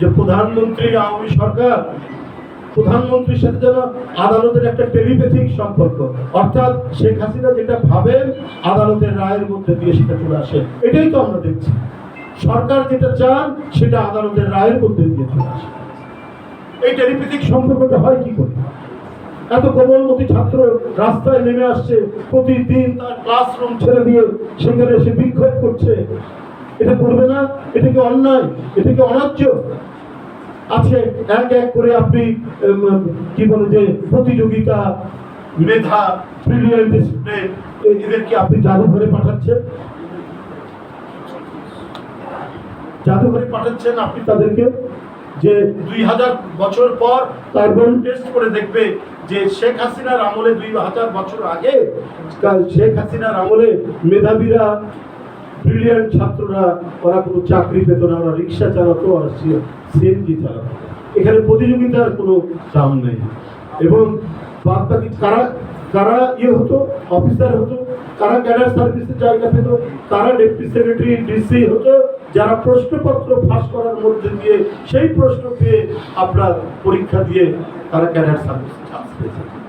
যে প্রধানমন্ত্রী আওয়ামী সরকার, প্রধানমন্ত্রীর সাথে যেন আদালতের একটা টেলিপ্যাথিক সম্পর্ক। অর্থাৎ শেখ হাসিনা যেটা ভাবেন, আদালতের রায়ের মধ্যে দিয়ে সেটা চলে আসে। এটাই তো আমরা দেখছি। সরকার যেটা চান, সেটা আদালতের রায়ের মধ্যে দিয়ে চলে আসে। এই টেলিপ্যাথিক সম্পর্কটা হয় কি করে? এত কোমলমতি ছাত্র রাস্তায় নেমে আসছে, প্রতিদিন তার ক্লাসরুম ছেড়ে দিয়ে সেখানে এসে বিক্ষোভ করছে। এটা করবে না এটা কি অন্যায় এটা কি আছে, এক এক করে আপনি কি বলে যে, প্রতিযোগিতা, মেধা ডিসপ্লে এদেরকে আপনি জাদুঘরে পাঠাচ্ছেন? জাদুঘরে পাঠাচ্ছেন আপনি তাদেরকে যে দুই হাজার বছর পর কার্বন টেস্ট করে দেখবে যে শেখ হাসিনার আমলে দুই হাজার বছর আগে শেখ হাসিনার আমলে মেধাবীরা ব্রিলিয়ান্ট ছাত্ররা, ওরা কোনো চাকরি পেত না, ওরা রিক্সা চালাতো আর সিএনজি চালাতো। এখানে প্রতিযোগিতার কোনো দাম নেই। এবং বাদ বাকি কারা কারা ইয়ে হতো, অফিসার হতো, কারা ক্যাডার সার্ভিসের জায়গা পেত তারা ডেপুটি সেক্রেটারি, ডিসি হতো, যারা প্রশ্নপত্র ফাঁস করার মধ্যে দিয়ে সেই প্রশ্ন পেয়ে আপনার পরীক্ষা দিয়ে তারা ক্যাডার সার্ভিস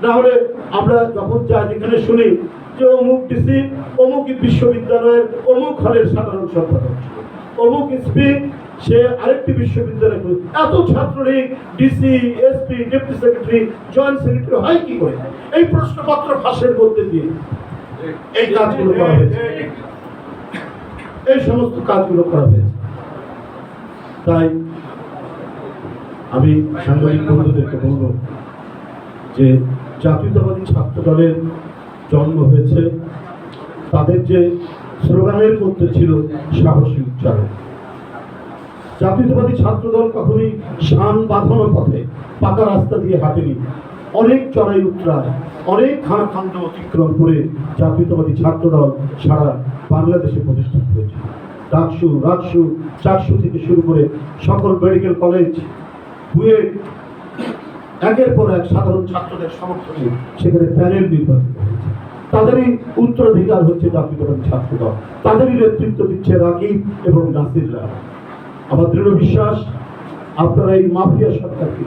না হলে আমরা যখন যা যেখানে শুনি যে অমুক ডিসি অমুক বিশ্ববিদ্যালয়ের, অমুক হলের সাধারণ সম্পাদক। অমুক সে আরেকটি এত Chhatra League, DC, SP, deputy secretary, joint secretary হয় কি করে? এই প্রশ্নপত্র ফাঁসের মধ্যে দিয়ে এই কাজগুলো করা হয়েছে। এই সমস্ত কাজগুলো করা হয়েছে। তাই আমি সাংবাদিক বন্ধুদেরকে বলব যে জাতীয়তাবাদী ছাত্র দলের জন্ম হয়েছে, তাদের যে স্লোগানের মধ্যে ছিল সাহসী উচ্চারণ। জাতীয়তাবাদী ছাত্র দল কখনোই শান বাঁধানো পথে পাকা রাস্তা দিয়ে হাঁটেনি। অনেক চড়াই উত্তরায়, অনেক খানাখন্দ অতিক্রম করে জাতীয়তাবাদী ছাত্রদল সারা বাংলাদেশে প্রতিষ্ঠা হয়েছে। ডাকসু, রাকসু চাকসু থেকে শুরু করে সকল মেডিকেল কলেজ বুয়েট একের পর এক সাধারণ ছাত্রদের সমর্থনে সেখানে প্যানেল নির্বাচিত তাদেরই উত্তরাধিকার হচ্ছে জাতীয়তাবাদী ছাত্র দল তাদেরই নেতৃত্ব দিচ্ছে রাকিব এবং নাসিররা। আমার দৃঢ় বিশ্বাস, আপনারা এই মাফিয়া সরকারকে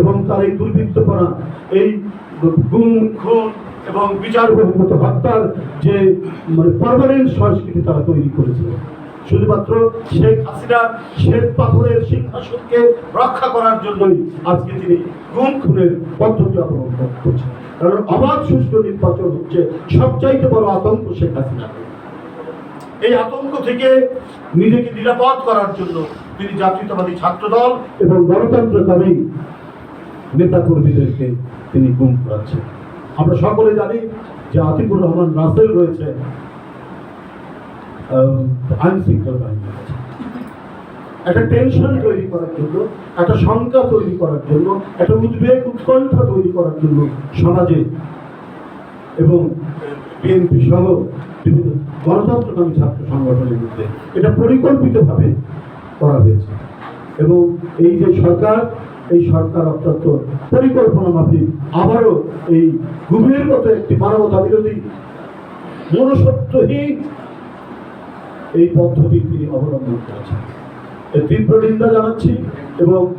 এবং তার এই দুর্বৃত্তপনা, এই গুম, খুন এবং বিচার বহির্ভূত হত্যার যে মানে পারমানেন্ট সংস্কৃতি তারা তৈরি করেছে। শুধুমাত্র শেখ হাসিনা শ্বেত পাথরের সিংহাসনকে রক্ষা করার জন্যই আজকে তিনি গুম খুনের পদ্ধতি অবলম্বন করছেন। কারণ অবাধ সুষ্ঠু নির্বাচন হচ্ছে সবচাইতে বড় আতঙ্ক শেখ হাসিনা এই আতঙ্ক থেকে নিজেকে নিরাপদ করার জন্য তিনি জাতীয়তাবাদী ছাত্রদল এবং গণতন্ত্রকামী নেতা কর্মীদেরকে তিনি গুম করাচ্ছেন আমরা সকলে জানি যে আতিকুর রহমান রাসেল রয়েছে একটা টেনশন তৈরি করার জন্য, একটা শঙ্কা তৈরি করার জন্য, একটা উদ্বেগ, উৎকণ্ঠা তৈরি করার জন্য সমাজে এবং বিএনপি সহ বিভিন্ন গণতন্ত্রকামী ছাত্র সংগঠনের মধ্যে এটা পরিকল্পিতভাবে করা হয়েছে। এবং এই যে সরকার, এই সরকার অত্যন্ত পরিকল্পনা মাফিক, আবারও এই গুমের মতো একটি মানবতা বিরোধী মনুষ্যত্বহীন এই পদ্ধতি তিনি অবলম্বন করেছেন। তীব্র নিন্দা জানাচ্ছি এবং